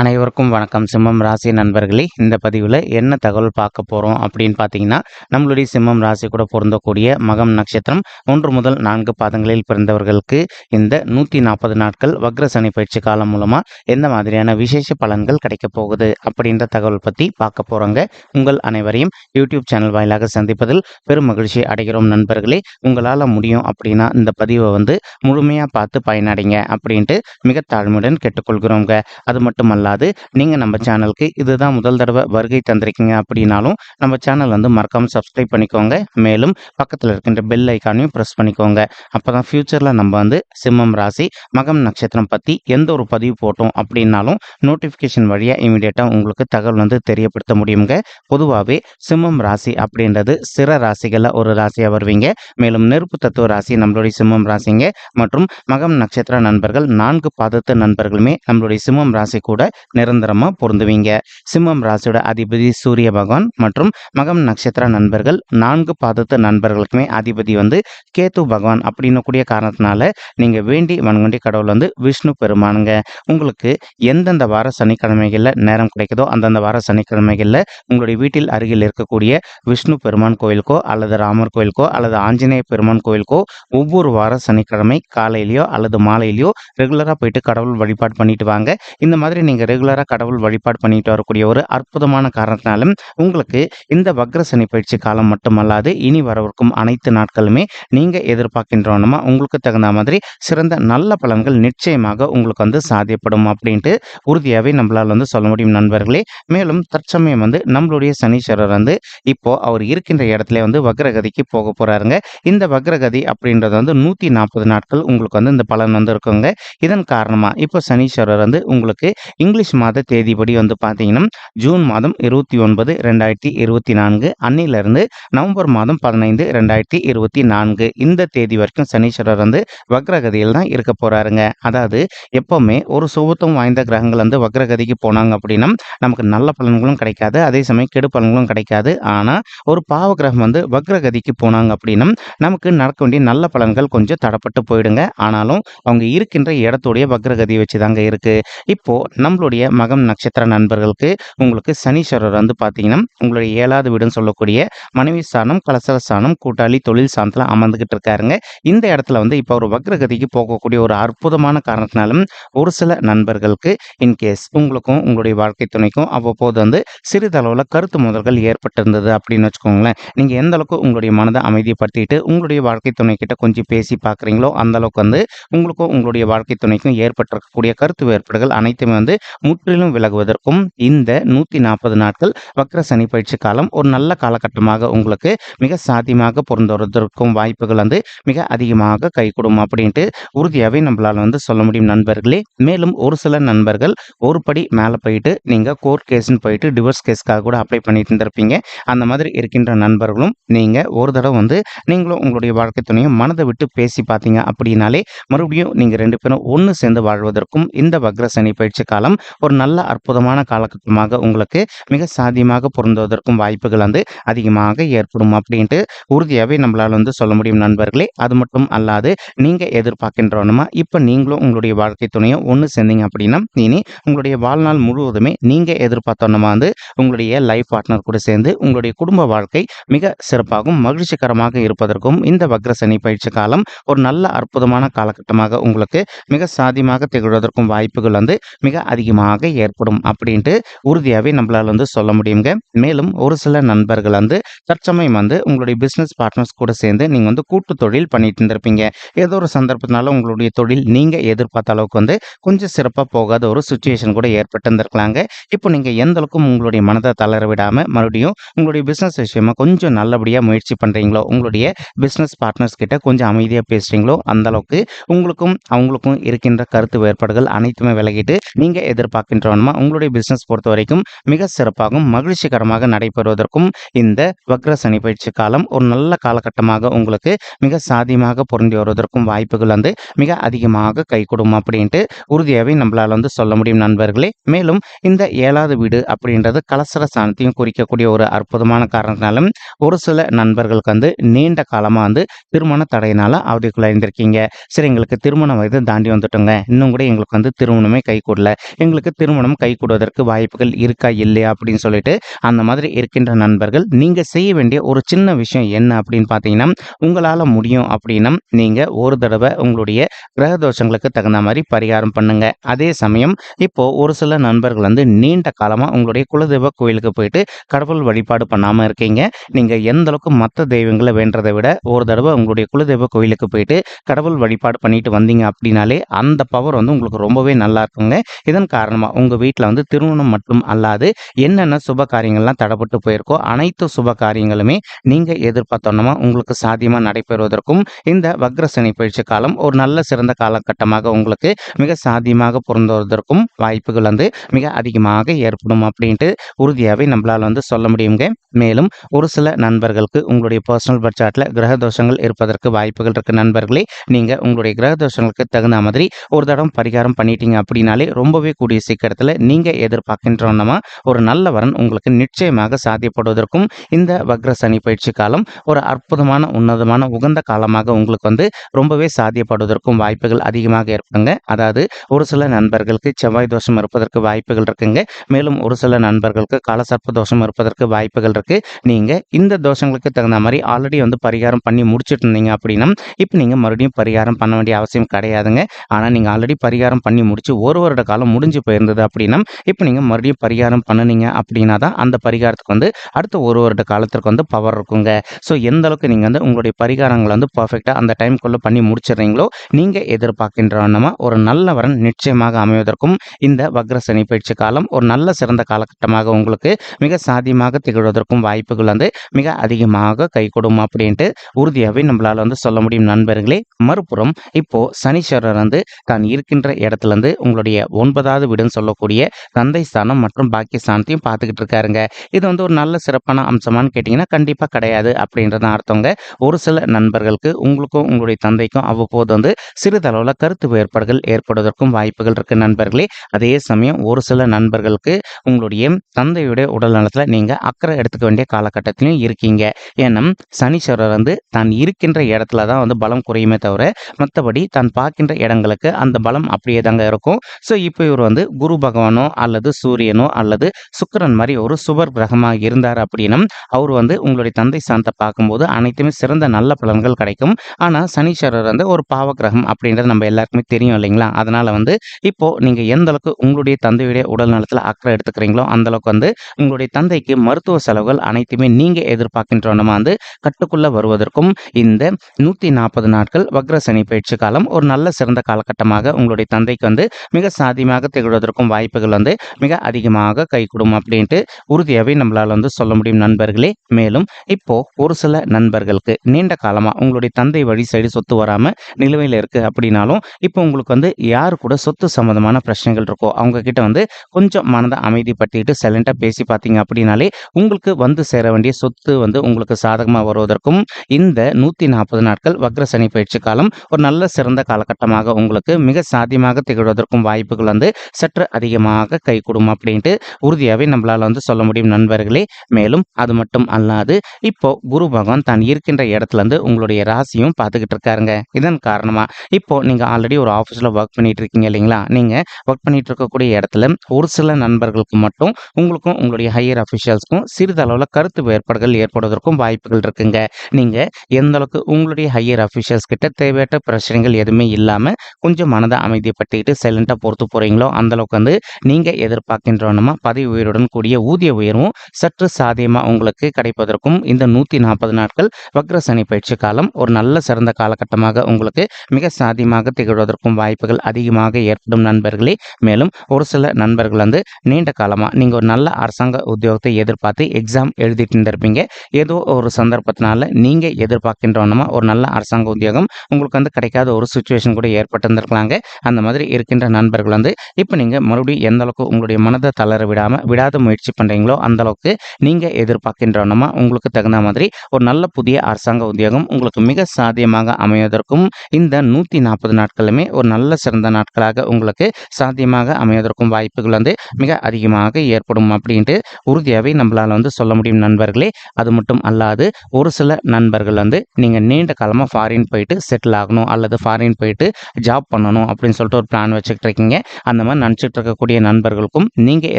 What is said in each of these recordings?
அனைவருக்கும் வணக்கம். சிம்மம் ராசி நண்பர்களே இந்த பதிவில் என்ன தகவல் பார்க்க போகிறோம் அப்படின்னு பார்த்தீங்கன்னா நம்மளுடைய சிம்மம் ராசி கூட பொருந்தக்கூடிய மகம் நட்சத்திரம் ஒன்று முதல் நான்கு பாதங்களில் பிறந்தவர்களுக்கு இந்த நூற்றி நாற்பது நாட்கள் வக்ர சனி பயிற்சி காலம் மூலமாக எந்த மாதிரியான விசேஷ பலன்கள் கிடைக்க போகுது அப்படின்ற தகவல் பற்றி பார்க்க போகிறோங்க உங்கள் அனைவரையும் யூடியூப் சேனல் வாயிலாக சந்திப்பதில் பெரும் மகிழ்ச்சி அடைகிறோம் நண்பர்களே. உங்களால் முடியும் அப்படின்னா இந்த பதிவை வந்து முழுமையாக பார்த்து பயனடைங்க அப்படின்ட்டு மிக தாழ்மையுடன் கேட்டுக்கொள்கிறோங்க. அது மட்டுமல்ல அல்லாது நீங்கள் நம்ம சேனலுக்கு இதுதான் முதல் தடவை வருகை தந்திருக்கீங்க அப்படின்னாலும் நம்ம சேனல் வந்து மறக்காமல் சப்ஸ்கிரைப் பண்ணிக்கோங்க. மேலும் பக்கத்தில் இருக்கின்ற பெல் ஐக்கானையும் ப்ரெஸ் பண்ணிக்கோங்க. அப்போ தான் ஃப்யூச்சரில் நம்ம வந்து சிம்மம் ராசி மகம் நட்சத்திரம் பற்றி எந்த ஒரு பதிவு போட்டோம் அப்படின்னாலும் நோட்டிஃபிகேஷன் வழியாக இமீடியட்டாக உங்களுக்கு தகவல் வந்து தெரியப்படுத்த முடியுங்க. பொதுவாகவே சிம்மம் ராசி அப்படின்றது சிற ராசிகளில் ஒரு ராசியாக வருவீங்க. மேலும் நெருப்பு தத்துவ ராசி நம்மளுடைய சிம்மம் ராசிங்க. மற்றும் மகம் நட்சத்திர நண்பர்கள் நான்கு பாதத்து நண்பர்களுமே நம்மளுடைய சிம்மம் ராசி கூட நிரந்தரமாக பொருந்துவீங்க. சிம்மம் ராசியோட அதிபதி சூரிய பகவான் மற்றும் மகம் நட்சத்திர நண்பர்கள் நான்கு பாதத்து நண்பர்களுக்குமே அதிபதி வந்து கேத்து பகவான் அப்படின்னு கூடிய காரணத்தினால நீங்கள் வேண்டி வன்கொண்டி கடவுள் வந்து விஷ்ணு பெருமானுங்க. உங்களுக்கு எந்தெந்த வார சனிக்கிழமைகளில் நேரம் கிடைக்குதோ அந்தந்த வார சனிக்கிழமைகளில் உங்களுடைய வீட்டில் அருகில் இருக்கக்கூடிய விஷ்ணு பெருமான் கோயிலுக்கோ அல்லது ராமர் கோயிலுக்கோ அல்லது ஆஞ்சநேய பெருமான் கோயிலுக்கோ ஒவ்வொரு வார சனிக்கிழமை காலையிலையோ அல்லது மாலையிலையோ ரெகுலராக போயிட்டு கடவுள் வழிபாடு பண்ணிட்டு வாங்க. இந்த மாதிரி நீங்கள் ரெகுலராக கடவுள் வழிபாடு பண்ணிட்டு வரக்கூடிய ஒரு அற்புதமான காரணத்தினாலும் உங்களுக்கு இந்த வக்ர சனி பயிற்சி காலம் மட்டுமல்லாது இனி வரவிருக்கும் அனைத்து நாட்களுமே நீங்கள் எதிர்பார்க்கின்றோன்னா உங்களுக்கு தகுந்த மாதிரி சிறந்த நல்ல பலன்கள் நிச்சயமாக உங்களுக்கு வந்து சாத்தியப்படும் அப்படின்ட்டு உறுதியாகவே நம்மளால் வந்து சொல்ல முடியும் நண்பர்களே. மேலும் தற்சமயம் வந்து நம்மளுடைய சனீஸ்வரர் வந்து இப்போ அவர் இருக்கின்ற இடத்துல வந்து வக்ரகதிக்கு போக போறாருங்க. இந்த வக்ரகதி அப்படின்றது வந்து நூற்றி நாற்பது நாட்கள் உங்களுக்கு வந்து இந்த பலன் வந்து இருக்குங்க. இதன் காரணமாக இப்போ சனீஸ்வரர் வந்து உங்களுக்கு இங்கிலீஷ் மாத தேதிப்படி வந்து பார்த்தீங்கன்னா ஜூன் மாதம் இருபத்தி ஒன்பது ரெண்டாயிரத்தி இருபத்தி நான்கு அன்னிலிருந்து நவம்பர் மாதம் பதினைந்து ரெண்டாயிரத்தி இருபத்தி நான்கு. இந்த தேதி வரைக்கும் சனீஸ்வரர் வந்து வக்ரகதியில் தான் இருக்க போறாருங்க. அதாவது எப்பவுமே ஒரு சுபத்துவம் வாய்ந்த கிரகங்கள் வந்து வக்ரகதிக்கு போனாங்க அப்படின்னா நமக்கு நல்ல பலன்களும் கிடைக்காது. அதே சமயம் கெடு பலன்களும் கிடைக்காது. ஆனால் ஒரு பாவ கிரகம் வந்து வக்ரகதிக்கு போனாங்க அப்படின்னா நமக்கு நடக்க வேண்டிய நல்ல பலன்கள் கொஞ்சம் தடப்பட்டு போயிடுங்க. ஆனாலும் அவங்க இருக்கின்ற இடத்துடைய வக்ரகதி வச்சு தாங்க இருக்கு. இப்போ நம்மளுடைய மகம் நட்சத்திர நண்பர்களுக்கு உங்களுக்கு சனீஸ்வரர் வந்து பார்த்தீங்கன்னா உங்களுடைய ஏழாவது வீடுன்னு சொல்லக்கூடிய மனைவி ஸ்தானம் கலசர ஸ்தானம் கூட்டாளி தொழில் சாணத்தில் அமர்ந்துகிட்டு இருக்காருங்க. இந்த இடத்துல வந்து இப்போ ஒரு வக்ரகதிக்கு போகக்கூடிய ஒரு அற்புதமான காரணத்தினாலும் ஒரு சில நண்பர்களுக்கு இன்கேஸ் உங்களுக்கும் உங்களுடைய வாழ்க்கை துணைக்கும் அவ்வப்போது வந்து சிறிதளவில் கருத்து முதல்கள் ஏற்பட்டிருந்தது அப்படின்னு வச்சுக்கோங்களேன். நீங்கள் எந்த அளவுக்கு உங்களுடைய மனதை அமைதிப்படுத்திட்டு உங்களுடைய வாழ்க்கை துணை கிட்ட கொஞ்சம் பேசி பார்க்குறீங்களோ அந்த அளவுக்கு வந்து உங்களுக்கும் உங்களுடைய வாழ்க்கை துணைக்கும் ஏற்பட்டிருக்கக்கூடிய கருத்து வேறுபாடுகள் அனைத்துமே வந்து முற்றிலும் விலகுவதற்கும் இந்த நூற்றி நாற்பது நாட்கள் வக்ர சனி பயிற்சி காலம் ஒரு நல்ல காலகட்டமாக உங்களுக்கு மிக சாத்தியமாக பொருந்துவதற்கும் வாய்ப்புகள் வந்து மிக அதிகமாக கைகூடும் அப்படின்ட்டு உறுதியாகவே நம்மளால் வந்து சொல்ல முடியும் நண்பர்களே. மேலும் ஒரு சில நண்பர்கள் ஒரு படி மேலே போயிட்டு நீங்கள் கோர்ட் கேஸ்ன்னு போயிட்டு டிவோர்ஸ் கேஸ்க்காக கூட அப்ளை பண்ணிட்டு இருந்திருப்பீங்க. அந்த மாதிரி இருக்கின்ற நண்பர்களும் நீங்கள் ஒரு தடவை வந்து நீங்களும் உங்களுடைய வாழ்க்கை துணையும் மனதை விட்டு பேசி பார்த்தீங்க அப்படின்னாலே மறுபடியும் நீங்கள் ரெண்டு பேரும் ஒன்று சேர்ந்து வாழ்வதற்கும் இந்த வக்ர சனி பயிற்சி காலம் ஒரு நல்ல அற்புதமான காலகட்டமாக உங்களுக்கு மிக சாத்தியமாக பொருந்துவதற்கும் வாய்ப்புகள் வந்து அதிகமாக ஏற்படும் அப்படின்ட்டு உறுதியாகவே நம்மளால் வந்து சொல்ல முடியும் நண்பர்களே. அது மட்டும் அல்லாது நீங்கள் எதிர்பார்க்கின்றவனுமா இப்போ நீங்களும் உங்களுடைய வாழ்க்கை துணையும் ஒன்று சேர்ந்தீங்க அப்படின்னா இனி உங்களுடைய வாழ்நாள் முழுவதுமே நீங்கள் எதிர்பார்த்தோன்னா வந்து உங்களுடைய லைஃப் பார்ட்னர் கூட சேர்ந்து உங்களுடைய குடும்ப வாழ்க்கை மிக சிறப்பாகவும் மகிழ்ச்சிகரமாக இருப்பதற்கும் இந்த வக்ர சனி பயிற்சி காலம் ஒரு நல்ல அற்புதமான காலகட்டமாக உங்களுக்கு மிக சாதியமாக திகழ்வதற்கும் வாய்ப்புகள் வந்து மிக அதிக அதிகமாக ஏற்படும் அப்படின்ட்டு உறுதியாகவே நம்மளால் வந்து சொல்ல முடியுங்க. மேலும் ஒரு சில நண்பர்கள் வந்து தற்சமயம் வந்து உங்களுடைய பிஸ்னஸ் பார்ட்னர்ஸ் கூட சேர்ந்து நீங்கள் வந்து கூட்டு தொழில் பண்ணிட்டு இருந்திருப்பீங்க. ஏதோ ஒரு சந்தர்ப்பத்தினால உங்களுடைய தொழில் நீங்கள் எதிர்பார்த்த அளவுக்கு வந்து கொஞ்சம் சிறப்பாக போகாத ஒரு சுச்சுவேஷன் கூட ஏற்பட்டிருந்திருக்கலாங்க இப்போ நீங்கள் எந்த அளவுக்கு உங்களுடைய மனதை தளர விடாமல் மறுபடியும் உங்களுடைய பிஸ்னஸ் விஷயமா கொஞ்சம் நல்லபடியாக முயற்சி பண்ணுறீங்களோ உங்களுடைய பிஸ்னஸ் பார்ட்னர்ஸ் கிட்ட கொஞ்சம் அமைதியாக பேசுகிறீங்களோ அந்த அளவுக்கு உங்களுக்கும் அவங்களுக்கும் இருக்கின்ற கருத்து வேறுபாடுகள் அனைத்துமே விலகிட்டு நீங்கள் எதிர்பார்க்கின்றவனுமா? உங்களுடைய பிஸ்னஸ் பொறுத்த வரைக்கும் மிக சிறப்பாகவும் மகிழ்ச்சிகரமாக நடைபெறுவதற்கும் இந்த வக்ர சனி பயிற்சி காலம் ஒரு நல்ல காலகட்டமாக உங்களுக்கு மிக சாதியமாக பொருந்தி வருவதற்கும் வாய்ப்புகள் வந்து மிக அதிகமாக கைகூடும் அப்படின்ட்டு உறுதியாகவே நம்மளால் வந்து சொல்ல முடியும் நண்பர்களே. மேலும் இந்த ஏழாவது வீடு அப்படின்றது கலசர சாணத்தையும் குறிக்கக்கூடிய ஒரு அற்புதமான காரணத்தினாலும் ஒரு சில நண்பர்களுக்கு வந்து நீண்ட காலமாக வந்து திருமண தடையினால அவதிக்குள்ளாயிருந்திருக்கீங்க சரி எங்களுக்கு திருமண வயது தாண்டி வந்துட்டோங்க. இன்னும் கூட எங்களுக்கு வந்து திருமணமே கை கூடல. எங்களுக்கு திருமணம் கை கூடுவதற்கு வாய்ப்புகள் இருக்கா இல்லையா அப்படின்னு சொல்லிட்டு அந்த மாதிரி இருக்கின்ற நண்பர்கள் நீங்க செய்ய வேண்டிய ஒரு சின்ன விஷயம் என்ன அப்படின்னு பார்த்தீங்கன்னா உங்களால் முடியும் அப்படின்னா நீங்க ஒரு தடவை உங்களுடைய கிரக தோஷங்களுக்கு தகுந்த மாதிரி பரிகாரம் பண்ணுங்க. அதே சமயம் இப்போ ஒரு சில நண்பர்கள் வந்து நீண்ட காலமாக உங்களுடைய குலதெய்வ கோயிலுக்கு போயிட்டு கடவுள் வழிபாடு பண்ணாமல் இருக்கீங்க. நீங்கள் எந்த அளவுக்கு மற்ற தெய்வங்களை வேண்டதை விட ஒரு தடவை உங்களுடைய குலதெய்வ கோயிலுக்கு போயிட்டு கடவுள் வழிபாடு பண்ணிட்டு வந்தீங்க அப்படின்னாலே அந்த பவர் வந்து உங்களுக்கு ரொம்பவே நல்லா இருக்குங்க. இதன் காரணமாக உங்கள் வீட்டில் வந்து திருமணம் மட்டும் அல்லாது என்னென்ன சுப காரியங்கள்லாம் தடைப்பட்டு போயிருக்கோ அனைத்து சுப காரியங்களுமே நீங்கள் எதிர்பார்த்தோன்னா உங்களுக்கு சாத்தியமாக நடைபெறுவதற்கும் இந்த வக்ரசனி பயிற்சி காலம் ஒரு நல்ல சிறந்த காலகட்டமாக உங்களுக்கு மிக சாத்தியமாக பொருந்துவதற்கும் வாய்ப்புகள் வந்து மிக அதிகமாக ஏற்படும் அப்படின்ட்டு உறுதியாகவே நம்மளால் வந்து சொல்ல முடியுங்க. மேலும் ஒரு சில நண்பர்களுக்கு உங்களுடைய பர்சனல் பட்ஜெட்டில் கிரக தோஷங்கள் இருப்பதற்கு வாய்ப்புகள் இருக்கு நண்பர்களே. நீங்கள் உங்களுடைய கிரக தோஷங்களுக்கு தகுந்த மாதிரி ஒரு தடவை பரிகாரம் பண்ணிட்டீங்க அப்படின்னாலே ரொம்பவே கூடிய சீக்கிரத்தில் நீங்கள் எதிர்பார்க்கின்றோன்னா ஒரு நல்ல வரன் உங்களுக்கு நிச்சயமாக சாத்தியப்படுவதற்கும் இந்த வக்ர சனி பயிற்சி காலம் ஒரு அற்புதமான உன்னதமான உகந்த காலமாக உங்களுக்கு வந்து ரொம்பவே சாத்தியப்படுவதற்கும் வாய்ப்புகள் அதிகமாக ஏற்படுங்க அதாவது ஒரு சில நண்பர்களுக்கு செவ்வாய் தோஷம் இருப்பதற்கு வாய்ப்புகள் இருக்குங்க. மேலும் ஒரு சில நண்பர்களுக்கு காலசர்ப்ப தோஷம் இருப்பதற்கு வாய்ப்புகள் இருக்குது நீங்கள் இந்த தோஷங்களுக்கு தகுந்த மாதிரி ஆல்ரெடி வந்து பரிகாரம் பண்ணி முடிச்சிட்டு இருந்தீங்க அப்படின்னா இப்போ நீங்கள் மறுபடியும் பரிகாரம் பண்ண வேண்டிய அவசியம் கிடையாதுங்க. ஆனால் நீங்கள் ஆல்ரெடி பரிகாரம் பண்ணி முடிச்சு ஒரு வருட காலம் முடிஞ்சு போயிருந்தது அப்படின்னா இப்போ நீங்கள் மறுபடியும் பரிகாரம் பண்ணுனீங்க அப்படின்னா தான் அந்த பரிகாரத்துக்கு வந்து அடுத்த ஒரு வருட காலத்திற்கு வந்து பவர் இருக்குங்க. ஸோ எந்த அளவுக்கு நீங்கள் வந்து உங்களுடைய பரிகாரங்களை வந்து பர்ஃபெக்டாக அந்த டைம்குள்ளே பண்ணி முடிச்சிடுறீங்களோ நீங்கள் எதிர்பார்க்கின்றவனமா ஒரு நல்ல வரன் நிச்சயமாக அமைவதற்கும் இந்த வக்ர சனி பயிற்சி காலம் ஒரு நல்ல சிறந்த காலகட்டமாக உங்களுக்கு மிக சாத்தியமாக திகழ்வதற்கும் வாய்ப்புகள் வந்து மிக அதிகமாக கை கொடும் அப்படின்ட்டு உறுதியாகவே நம்மளால் வந்து சொல்ல முடியும் நண்பர்களே. மறுபுறம் இப்போ சனீஸ்வரர் வந்து தான் இருக்கின்ற இடத்துல இருந்து உங்களுடைய ஒன்பதாவது வீடுன்னு சொல்லக்கூடிய தந்தை ஸ்தானம் மற்றும் பாக்கிய ஸ்தானத்தையும் பார்த்துக்கிட்டு இருக்காருங்க. இது வந்து ஒரு நல்ல சிறப்பான அம்சமான்னு கேட்டிங்கன்னா கண்டிப்பாக கிடையாது அப்படின்றத அர்த்தங்க. ஒரு சில நண்பர்களுக்கு உங்களுக்கும் உங்களுடைய தந்தைக்கும் அவ்வப்போது வந்து சிறிதளவில் கருத்து வேறுபாடுகள் ஏற்படுவதற்கும் வாய்ப்புகள் இருக்கு நண்பர்களே. அதே சமயம் ஒரு சில நண்பர்களுக்கு உங்களுடைய தந்தையுடைய உடல் நலத்தில் நீங்கள் அக்கறை எடுத்துக்க வேண்டிய காலகட்டத்திலையும் இருக்கீங்க. ஏன்னா சனீஸ்வரர் வந்து தான் இருக்கின்ற இடத்துல தான் வந்து பலம் குறையுமே தவிர மற்றபடி தான் பார்க்கின்ற இடங்களுக்கு அந்த பலம் அப்படியே தாங்க இருக்கும். ஸோ இப்போ இவர் வந்து குரு பகவானோ அல்லது சூரியனோ அல்லது சுக்கிரன் மாதிரி ஒரு சுபர் கிரகமாக இருந்தார் அப்படின்னா அவர் வந்து உங்களுடைய தந்தை சாந்தத்தை பார்க்கும்போது அனைத்துமே சிறந்த நல்ல பலன்கள் கிடைக்கும். ஆனால் சனீஸ்வரர் வந்து ஒரு பாவ கிரகம் அப்படின்றது நம்ம எல்லாருக்குமே தெரியும் இல்லைங்களா? அதனால வந்து இப்போ நீங்கள் எந்த அளவுக்கு உங்களுடைய தந்தையுடைய உடல் நலத்தில் அக்கறை எடுத்துக்கிறீங்களோ அந்தளவுக்கு வந்து உங்களுடைய தந்தைக்கு மருத்துவ செலவுகள் அனைத்துமே நீங்கள் எதிர்பார்க்கின்றோமா வந்து கட்டுக்குள்ள வருவதற்கும் இந்த நூற்றி நாற்பது நாட்கள் வக்ர சனி பயிற்சி காலம் ஒரு நல்ல சிறந்த காலகட்டமாக உங்களுடைய தந்தைக்கு வந்து மிக சாதியமாக திகழ்வதற்கும் வாய்ப்புகள் வந்து மிக அதிகமாக கைகூடும் அப்படின்ட்டு உறுதியாகவே நம்மளால் வந்து சொல்ல முடியும் நண்பர்களே. மேலும் இப்போ ஒரு சில நண்பர்களுக்கு நீண்ட காலமாக உங்களுடைய தந்தை வழி சைடு சொத்து வராமல் நிலுவையில் இருக்குது அப்படின்னாலும் இப்போ உங்களுக்கு வந்து யார் கூட சொத்து சம்பந்தமான பிரச்சனைகள் இருக்கோ அவங்கக்கிட்ட வந்து கொஞ்சம் மனதை அமைதிப்படுத்திட்டு சைலண்ட்டாக பேசி பார்த்தீங்க அப்படின்னாலே உங்களுக்கு வந்து சேர வேண்டிய சொத்து வந்து உங்களுக்கு சாதகமாக வருவதற்கும் இந்த நூற்றி நாற்பது நாட்கள் வக்ர சனி பயிற்சி காலம் ஒரு நல்ல சிறந்த காலகட்டமாக உங்களுக்கு மிக சாத்தியமாக திகழ்வதற்கும் வாய்ப்புகள் வந்து சற்று அதிகமாக கை கொடுக்கும் அப்படின்ட்டு உறுதியாகவே நம்மளால் வந்து சொல்ல முடியும் நண்பர்களே. மேலும் அது மட்டும் அல்லாது இப்போ குரு பகவான் தான் இருக்கின்ற இடத்துல இருந்து உங்களுடைய ராசியும் பார்த்துக்கிட்டு இருக்காருங்க. இதன் காரணமாக இப்போ நீங்கள் ஆல்ரெடி ஒரு ஆஃபீஸில் ஒர்க் பண்ணிட்டு இருக்கீங்க இல்லைங்களா? நீங்கள் ஒர்க் பண்ணிட்டு இருக்கக்கூடிய இடத்துல ஒரு சில நண்பர்களுக்கு மட்டும் உங்களுக்கும் உங்களுடைய ஹையர் அஃபிஷியல்ஸ்க்கும் சிறிதளவில் கருத்து வேறுபாடுகள் ஏற்படுவதற்கும் வாய்ப்புகள் இருக்குங்க. நீங்கள் எந்த அளவுக்கு உங்களுடைய ஹையர் அஃபிஷியல்ஸ் கிட்ட தேவையற்ற பிரச்சனைகள் எதுவுமே இல்லாமல் கொஞ்சம் மனதை அமைதிப்படுத்திட்டு சைலண்டாக பொறுத்து போகிறீங்களோ அந்தளவுக்கு வந்து நீங்க எதிர்பார்க்கின்றோன்னா பதவி உயருடன் கூடிய ஊதிய உயர்வும் சற்று சாதியமாக உங்களுக்கு கிடைப்பதற்கும் இந்த நூத்தி நாற்பது நாட்கள் வக்ர சனி பயிற்சி காலம் ஒரு நல்ல சிறந்த காலகட்டமாக உங்களுக்கு மிக சாதியமாக திகழ்வதற்கும் வாய்ப்புகள் அதிகமாக ஏற்படும் நண்பர்களே. மேலும் ஒரு சில நண்பர்கள் வந்து நீண்ட காலமாக நீங்கள் ஒரு நல்ல அரசாங்க உத்தியோகத்தை எதிர்பார்த்து எக்ஸாம் எழுதிட்டு இருந்திருப்பீங்க. ஏதோ ஒரு சந்தர்ப்பத்தினால நீங்கள் எதிர்பார்க்கின்றோன்னா ஒரு நல்ல அரசாங்க உத்தியோகம் உங்களுக்கு வந்து கிடைக்காத ஒரு சுச்சுவேஷன் கூட ஏற்பட்டிருந்திருக்கலாங்க. அந்த மாதிரி இருக்கின்ற நண்பர்கள் வந்து இப்போ நீங்கள் மறுபடியும் எந்த அளவுக்கு உங்களுடைய மனதை தளர விடாமல் விடாத முயற்சி பண்ணுறீங்களோ அந்த அளவுக்கு நீங்கள் எதிர்பார்க்கின்றனமா உங்களுக்கு தகுந்த மாதிரி ஒரு நல்ல புதிய அரசாங்க உத்தியோகம் உங்களுக்கு மிக சாத்தியமாக அமைவதற்கும் இந்த நூற்றி நாற்பது நாட்களுமே ஒரு நல்ல சிறந்த நாட்களாக உங்களுக்கு சாத்தியமாக அமைவதற்கும் வாய்ப்புகள் வந்து மிக அதிகமாக ஏற்படும் அப்படின்ட்டு உறுதியாகவே நம்மளால் வந்து சொல்ல முடியும் நண்பர்களே. அது மட்டும் அல்லாது ஒரு சில நண்பர்கள் வந்து நீங்கள் நீண்ட காலமாக ஃபாரின் போயிட்டு செட்டில் ஆகணும் அல்லது ஃபாரின் போயிட்டு ஜாப் பண்ணணும் அப்படின்னு சொல்லிட்டு ஒரு பிளான் வச்சுக்கிட்டு இருக்கீங்க. அந்த மாதிரி நினச்சிட்டு இருக்கக்கூடிய நண்பர்களுக்கும் நீங்கள்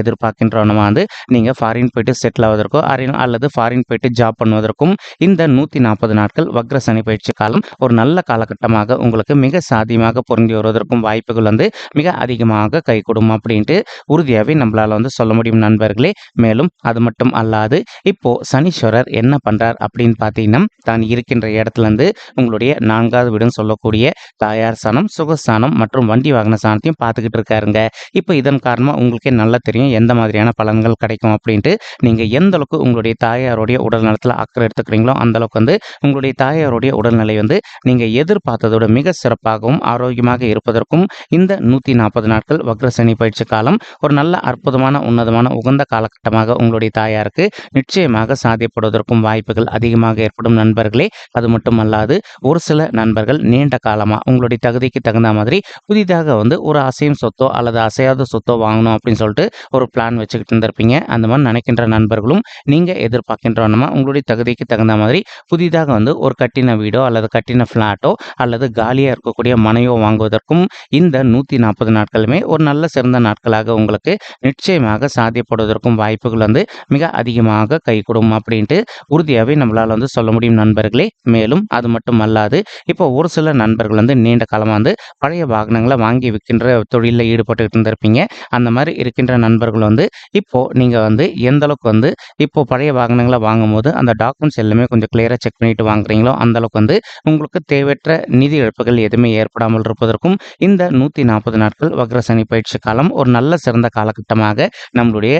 எதிர்பார்க்கின்றவனமா வந்து நீங்கள் ஃபாரின் போயிட்டு செட்டில் ஆவதற்கோ அல்லது ஃபாரின் போயிட்டு ஜாப் பண்ணுவதற்கும் இந்த நூற்றி நாற்பது நாட்கள் வக்ர சனி பயிற்சி காலம் ஒரு நல்ல காலகட்டமாக உங்களுக்கு மிக சாதியமாக பொருந்தி வருவதற்கும் வாய்ப்புகள் வந்து மிக அதிகமாக கைகூடும் அப்படின்ட்டு உறுதியாகவே நம்மளால் வந்து சொல்ல முடியும் நண்பர்களே. மேலும் அது மட்டும் அல்லாது இப்போ சனீஸ்வரர் என்ன பண்ணுறார் அப்படின்னு பார்த்தீங்கன்னா தான் இருக்கின்ற இடத்துல இருந்து உங்களுடைய நான்காவது வீடுன்னு சொல்லக்கூடிய தாயார் சாணம் சுகஸ்தானம் மற்றும் வண்டி வாகன சாணத்தையும் பார்த்துக்கிட்டு இருக்காருங்க. இப்போ இதன் காரணமாக உங்களுக்கே நல்லா தெரியும் எந்த மாதிரியான பலன்கள் கிடைக்கும் அப்படின்ட்டு. நீங்கள் எந்த அளவுக்கு உங்களுடைய தாயாருடைய உடல் நலத்தில் அக்கறை எடுத்துக்கிறீங்களோ அந்தளவுக்கு வந்து உங்களுடைய தாயாருடைய உடல்நிலை வந்து நீங்கள் எதிர்பார்த்ததோட மிக சிறப்பாகவும் ஆரோக்கியமாக இருப்பதற்கும் இந்த நூற்றி நாற்பது நாட்கள் வக்ர சனி பயிற்சி காலம் ஒரு நல்ல அற்புதமான உன்னதமான உகந்த காலகட்டமாக உங்களுடைய தாயாருக்கு நிச்சயமாக சாத்தியப்படுவதற்கும் வாய்ப்புகள் அதிகமாக ஏற்படும் நண்பர்களே. அது மட்டும் அல்லாது ஒரு சில நண்பர்கள் நீண்ட காலமாக உங்களுடைய தகுதிக்கு தகுந்த மாதிரி புதிதாக வந்து ஒரு அசையும் சொத்தோ அல்லது அசையாத சொத்தோ வாங்கணும் அப்படின்னு சொல்லிட்டு ஒரு பிளான் வச்சுக்கிட்டு இருந்திருப்பீங்க. அந்த மாதிரி நினைக்கின்ற நண்பர்களும் நீங்கள் எதிர்பார்க்கின்றவனமா உங்களுடைய தகுதிக்கு தகுந்த மாதிரி புதிதாக வந்து ஒரு கட்டின வீடோ அல்லது கட்டின ஃப்ளாட்டோ அல்லது காலியாக இருக்கக்கூடிய மனையோ வாங்குவதற்கும் இந்த நூற்றி நாற்பது நாட்களுமே ஒரு நல்ல சிறந்த நாட்களாக உங்களுக்கு நிச்சயமாக சாத்தியப்படுவதற்கும் வாய்ப்புகள் வந்து மிக அதிகமாக கைகூடும் அப்படின்ட்டு உறுதியாகவே நம்மளால் வந்து சொல்ல முடியும் நண்பர்களே. மேலும் அது மட்டும் அல்லாது இப்போ ஒரு சில நண்பர்கள் வந்து நீண்ட காலமாக வந்து பழைய வாகனங்களை வாங்கி விற்கின்ற தொழிலில் ஈடுபட்டுக்கிட்டு இருந்திருப்பீங்க அந்த மாதிரி இருக்கின்ற நண்பர்கள் வந்து இப்போது நீங்கள் வந்து எந்த அளவுக்கு வந்து இப்போ பழைய வாகனங்களை வாங்கும்போது அந்த டாக்குமெண்ட்ஸ் எல்லாமே கொஞ்சம் கிளியராக செக் பண்ணிட்டு வாங்குறீங்களோ அந்த அளவுக்கு வந்து உங்களுக்கு தேவையற்ற நிதி இழப்புகள் எதுவுமே ஏற்படாமல் இருப்பதற்கும் இந்த நூற்றி நாற்பது நாட்கள் வக்ர சனி பயிற்சி காலம் ஒரு நல்ல சிறந்த காலகட்டமாக நம்மளுடைய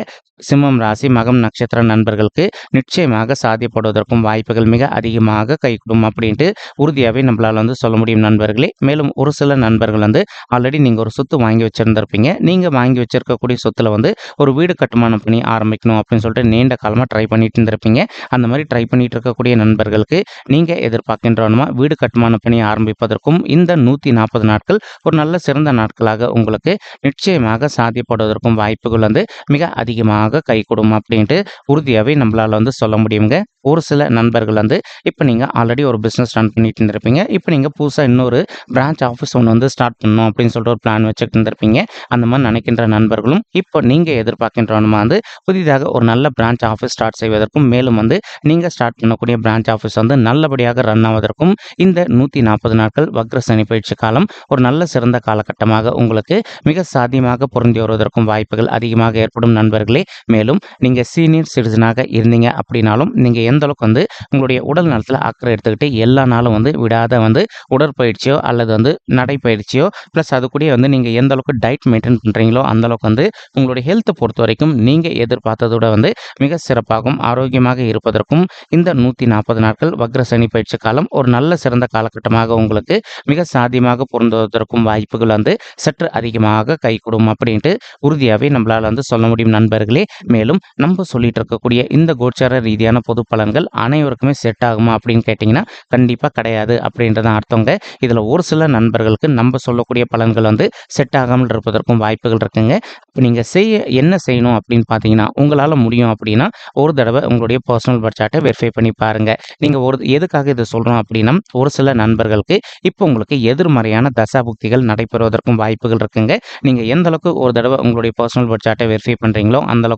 சிம்மம் ராசி மகம் நட்சத்திர நண்பர்களுக்கு நிச்சயமாக சாத்தியப்படுவதற்கும் வாய்ப்புகள் மிக அதிகமாக கைகூடும் அப்படின்ட்டு உறுதியாகவே நம்மளால் வந்து சொல்ல முடியும் நண்பர்களே. மேலும் ஒரு சில நண்பர்கள் வந்து ஆல்ரெடி நீங்கள் ஒரு சொத்து வாங்கி வச்சுருந்துருப்பீங்க. நீங்கள் வாங்கி வச்சுருக்கக்கூடிய சொத்துல வந்து ஒரு வீடு கட்டுமானம் பண்ணி ஆரம்பிக்கணும் அப்படின்னு சொல்லிட்டு நீண்ட காலமாக ட்ரை பண்ணிட்டு இருந்திருப்பீங்க. அந்த மாதிரி ட்ரை பண்ணிட்டு இருக்கக்கூடிய நண்பர்களுக்கு நீங்கள் எதிர்பார்க்கின்றவனுமா வீடு கட்டுமானம் பணி ஆரம்பிப்பதற்கும் இந்த நூற்றி நாற்பது நாட்கள் ஒரு நல்ல சிறந்த நாட்களாக உங்களுக்கு நிச்சயமாக சாத்தியப்படுவதற்கும் வாய்ப்புகள் வந்து மிக அதிகமாக கைகூடும் அப்படின்ட்டு உறுதியாகவே நம்மளால் வந்து சொல்ல முடியுங்க ஒரு சில நண்பர்கள் வந்து இப்போ நீங்கள் ஆல்ரெடி ஒரு பிஸ்னஸ் ரன் பண்ணிட்டு இருந்திருப்பீங்க. இப்போ நீங்கள் புதுசாக இன்னொரு பிரான்ச் ஆஃபீஸ் ஒன்று வந்து ஸ்டார்ட் பண்ணணும் அப்படின்னு சொல்லிட்டு ஒரு பிளான் வச்சுட்டு இருந்திருப்பீங்க. அந்த மாதிரி நினைக்கின்ற நண்பர்களும் இப்போ நீங்கள் எதிர்பார்க்கின்றவனுமா வந்து புதிதாக ஒரு நல்ல பிரான்ச் ஆஃபீஸ் ஸ்டார்ட் செய்வதற்கும் மேலும் வந்து நீங்கள் ஸ்டார்ட் பண்ணக்கூடிய பிரான்ச் ஆஃபீஸ் வந்து நல்லபடியாக ரன் ஆவதற்கும் இந்த நூற்றி நாற்பது நாட்கள் வக்ர சனி பயிற்சி காலம் ஒரு நல்ல சிறந்த காலகட்டமாக உங்களுக்கு மிக சாத்தியமாக பொருந்தி வருவதற்கும் வாய்ப்புகள் அதிகமாக ஏற்படும் நண்பர்களே. மேலும் நீங்கள் சீனியர் சிட்டிசனாக இருந்தீங்க அப்படின்னாலும் நீங்கள் எந்த அளவுக்கு வந்து உங்களுடைய உடல் நலத்தில் அக்கறை எடுத்துக்கிட்டு எல்லா நாளும் வந்து விடாத வந்து உடற்பயிற்சியோ அல்லது வந்து நடைப்பயிற்சியோ ப்ளஸ் அது கூட வந்து நீங்கள் எந்த அளவுக்கு டயட் மெயின்டைன் பண்ணுறீங்களோ அந்த அளவுக்கு வந்து உங்களுடைய ஹெல்த்தை பொறுத்த வரைக்கும் நீங்கள் எதிர்பார்த்ததோட வந்து மிக சிறப்பாகவும் ஆரோக்கியமாக இருப்பதற்கும் இந்த நூற்றி நாற்பது நாட்கள் வக்ர சனி பயிற்சி காலம் ஒரு நல்ல சிறந்த காலகட்டமாக உங்களுக்கு மிக சாத்தியமாக பொருந்துவதற்கும் வாய்ப்புகள் வந்து சற்று அதிகமாக கைகூடும் அப்படின்ட்டு உறுதியாகவே நம்மளால் வந்து சொல்ல முடியும் நண்பர்களே. மேலும் நம்ம சொல்லிட்டு இருக்கக்கூடிய இந்த கோச்சார ரீதியான பொது பலன்கள் அனைவருக்குமே செட் ஆகுமா அப்படின்னு கேட்டிங்கன்னா கண்டிப்பாக கிடையாது அப்படின்றதான் அர்த்தங்க. இதில் ஒரு சில நண்பர்களுக்கு நம்ம சொல்லக்கூடிய பலன்கள் வந்து செட் ஆகாமல் இருப்பதற்கும் வாய்ப்புகள் இருக்குங்க. இப்போ நீங்கள் செய்ய என்ன செய்யணும் அப்படின்னு பார்த்தீங்கன்னா உங்களால் முடியும் அப்படின்னா ஒரு தடவை உங்களுடைய பர்சனல் பட்ஜெட்டை வெரிஃபை பண்ணி பாருங்க. நீங்கள் ஒரு எதுக்காக இதை சொல்கிறோம் அப்படின்னா ஒரு சில நண்பர்களுக்கு இப்போ உங்களுக்கு எதிர்மறையான தசாபுக்திகள் நடைபெறுவதற்கும் வாய்ப்புகள் இருக்குங்க. நீங்கள் எந்த அளவுக்கு ஒரு தடவை உங்களுடைய பர்சனல் பட்ஜெட்டை வெரிஃபை பண்ணுறீங்களோ அந்த அளவுக்கு